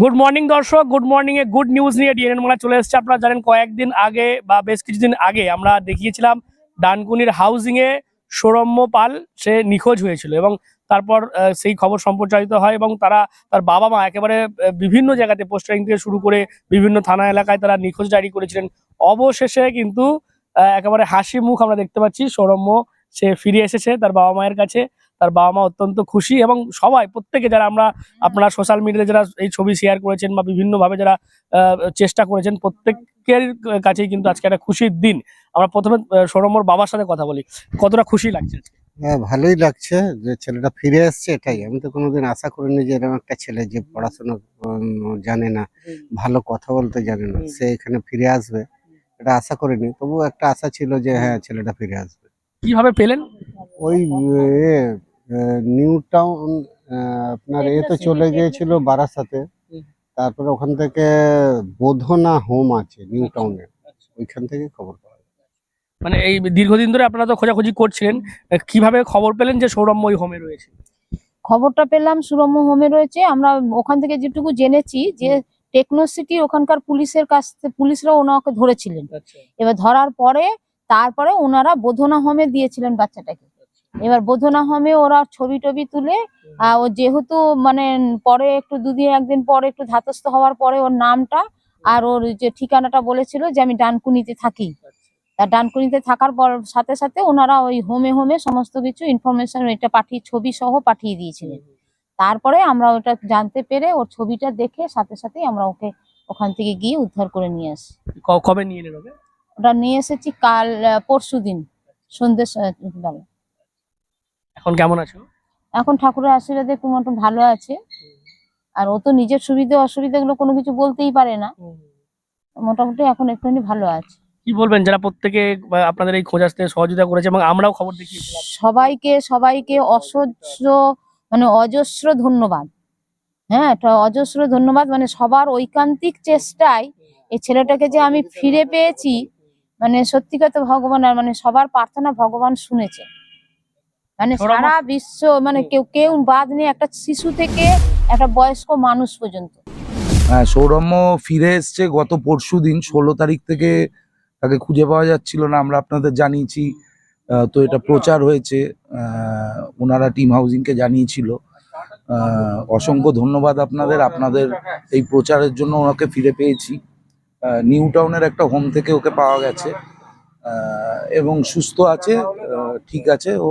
Good morning দর্শক। Good morning a good news নিয়ে DNN Bangla চলে এসেছে। আপনারা জানেন, কয়েকদিন আগে বা বেশ কিছুদিন আগে আমরা দেখিয়েছিলাম, ডানকুনির হাউজিং এ সৌরম্য পাল, সে নিখোঁজ হয়েছিল এবং তারপর সেই খবর সম্প্রচারিত হয় এবং তারা, তার বাবা মা একেবারে বিভিন্ন জায়গাতে পোস্টারিং থেকে শুরু করে বিভিন্ন থানা এলাকায় তারা নিখোঁজ জারি করেছিলেন। অবশেষে কিন্তু একেবারে হাসি মুখ আমরা দেখতে পাচ্ছি, সৌরম্য সে ফিরে এসেছে তার বাবা মায়ের কাছে। তার বাবা মা অত্যন্ত খুশি এবং সবাই প্রত্যেকে যারা আমরা আপনারা সোশ্যাল মিডিয়াতে যারা এই ছবি শেয়ার করেছেন বা বিভিন্নভাবে যারা চেষ্টা করেছেন প্রত্যেকের কাছেই কিন্তু আজকে একটা খুশির দিন। আমরা প্রথমে আহ, সৌরম্যর বাবার সাথে কথা বলি। কতটা খুশি লাগছে হ্যাঁ ভালোই লাগছে যে ছেলেটা ফিরে এসছে এটাই। আমি তো কোনোদিন আশা করিনি যে এরকম একটা ছেলে যে পড়াশোনা জানে না ভালো কথা বলতে জানে না সে এখানে ফিরে আসবে। এটা আশা করিনি তবু একটা আশা ছিল যে হ্যাঁ ছেলেটা ফিরে আসবে। কীভাবে পেলেন? ওই নিউ টাউন আহ, আপনার এ তো চলে গিয়েছিল বারাসাতে। হুম। তারপরে ওখান থেকে বোধনা হোম আছে নিউ টাউনে। ওইখান থেকে খবর পাওয়া যায়। মানে এই দীর্ঘদিন ধরে আপনারা তো খোঁজাখুঁজি করছিলেন কীভাবে খবর পেলেন যে সৌরম্য ওই হোমে রয়েছে? খবরটা পেলাম সুরম্য হোমে রয়েছে। আমরা ওখান থেকে যেটুকু জেনেছি যে টেকনোসিটি ওখানকার পুলিশের কাছ থেকে পুলিশরা ওনাকে ধরেছিলেন। এবার ধরার পরে তারপরে ওনারা বোধনা হোমে দিয়েছিলেন বাচ্চাটাকে। এবার বোধনা হোমে ওরা ছবি টবি তুলে ও যেহেতু মানে পরে একটু দুদিন একদিন পরে একটু ধাতস্থ হওয়ার পরে ওর নামটা আর ওর যে ঠিকানাটা বলেছিল যে আমি ডানকুনিতে থাকি। তা ডানকুনিতে থাকার পর সাথে সাথে ওনারা ওই হোমে হোমে সমস্ত কিছু ইনফরমেশন এটা পাঠিয়ে ছবি সহ পাঠিয়ে দিয়েছিলেন। তারপরে আমরা ওটা জানতে পেরে ওর ছবিটা দেখে সাথে সাথেই আমরা ওকে ওখান থেকে গিয়ে উদ্ধার করে নিয়ে আসি। কবে নিয়ে ওটা নিয়ে এসেছি কাল পরশু দিন সন্ধ্যে বেলা। এখন কেমন আছো? এখন ঠাকুরের আশীর্বাদে মতো ভালো আছে। আর ও তো নিজের সুবিধা অসুবিধাগুলো কোনো কিছু বলতেই পারে না। মোটামুটি এখন একটুখানি ভালো আছে। কি বলবেন যারা প্রত্যেকে আপনাদের এই খোঁজ আসতে সহযোগিতা করেছে এবং আমরাও খবর দেখিয়েছিলাম সবাইকে সবাইকে অসহ্য মানে অজস্র ধন্যবাদ। হ্যাঁ এটা অজস্র ধন্যবাদ। মানে সবার ঐকান্তিক চেষ্টায় এই ছেলেটাকে যে আমি ফিরে পেয়েছি মানে সত্যি কথা ভগবান আর মানে সবার প্রার্থনা ভগবান শুনেছে। মানে সারা বিশ্ব মানে কেউ কেউ বাদ নেই একটা শিশু থেকে একটা বয়স্ক মানুষ পর্যন্ত। হ্যাঁ সৌরম্য ফিরে এসছে গত পরশু দিন ষোলো তারিখ থেকে তাকে খুঁজে পাওয়া যাচ্ছিল না আমরা আপনাদের জানিয়েছি আহ, তো এটা প্রচার হয়েছে আহ, ওনারা টিম হাউজিংকে জানিয়েছিল। আহ, অসংখ্য ধন্যবাদ আপনাদের আপনাদের এই প্রচারের জন্য ওনাকে ফিরে পেয়েছি। আহ, নিউ টাউনের একটা হোম থেকে ওকে পাওয়া গেছে। আহ, এবং সুস্থ আছে আহ, ঠিক আছে ও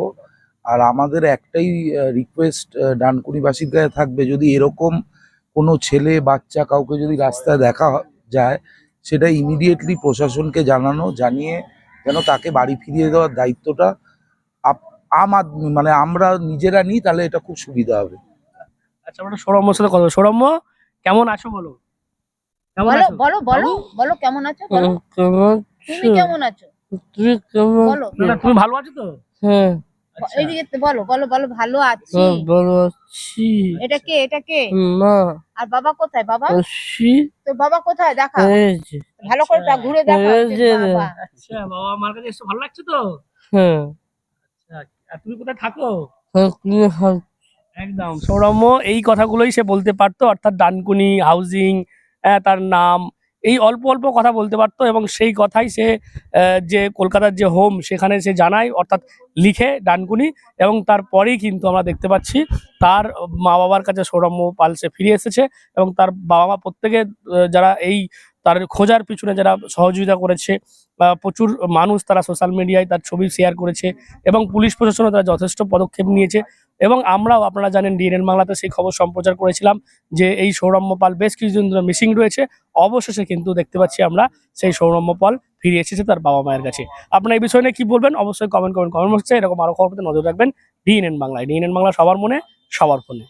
আর আমাদের একটাই রিকোয়েস্ট ডানকুনিবাসীর কাছে থাকবে যদি এরকম কোনো ছেলে বাচ্চা কাউকে যদি রাস্তায় দেখা যায় সেটা ইমিডিয়েটলি প্রশাসনকে জানানো জানিয়ে যেন তাকে বাড়ি ফিরিয়ে দেওয়ার দায়িত্বটা আপ- আম আদমি মানে আমরা নিজেরা নিই তাহলে এটা খুব সুবিধা হবে। আচ্ছা আমরা সৌরম্যর সাথে কথা বলি। সৌরম্য কেমন আছো বলো? কেমন বলো আছো? বলো বলো বলো কেমন আছো? তুমি কেমন আছো? তুই কেমন? বলো। তুমি ভালো আছো তো? হ্যাঁ। এইদিকে তো বলো বলো বলো ভালো আছি। হ্যাঁ, ভালো আছি। এটা কে এটা কে? মা। আর বাবা কোথায় বাবা? আছি তোর বাবা কোথায়? দেখা। ভালো করে তা ঘুরে দেখা এই যে। রে। বাবা। আচ্ছা বাবা কাছে এসে ভালো লাগছে তো? হ্যাঁ। আচ্ছা আর তুমি কোথায় থাকো? একদম। সৌরম্য এই কথাগুলোই সে বলতে পারতো অর্থাৎ ডানকুনি হাউজিং তার নাম এই অল্প অল্প কথা বলতে পারতো এবং সেই কথাই সে যে কলকাতার যে হোম সেখানে সে জানায়, অর্থাৎ লিখে ডানকুনি এবং তারপরেই কিন্তু আমরা দেখতে পাচ্ছি তার মা বাবার কাছে সৌরম্য পাল সে ফিরে এসেছে এবং তার বাবা মা প্রত্যেকে যারা এই তার খোঁজার পিছনে যারা সহযোগিতা করেছে প্রচুর মানুষ তারা সোশ্যাল মিডিয়ায় তার ছবি শেয়ার করেছে এবং পুলিশ প্রশাসনও তারা যথেষ্ট পদক্ষেপ নিয়েছে। এবং আমরাও, আপনারা জানেন, ডিএনএন বাংলাতে সেই খবর সম্প্রচার করেছিলাম যে এই সৌরম্য পাল বেশ কিছুদিন ধরে মিসিং রয়েছে। অবশেষে কিন্তু দেখতে পাচ্ছি আমরা সেই সৌরম্য পাল ফিরে এসেছে তার বাবা মায়ের কাছে। আপনার এই বিষয় নিয়ে কি বলবেন? অবশ্যই কমেন্ট কমেন্ট কমেন্ট হচ্ছে এরকম আরও খবর নজর রাখবেন। ডিএনএন বাংলায়। ডিএনএন বাংলা সবার মনে, সবার ফোনে।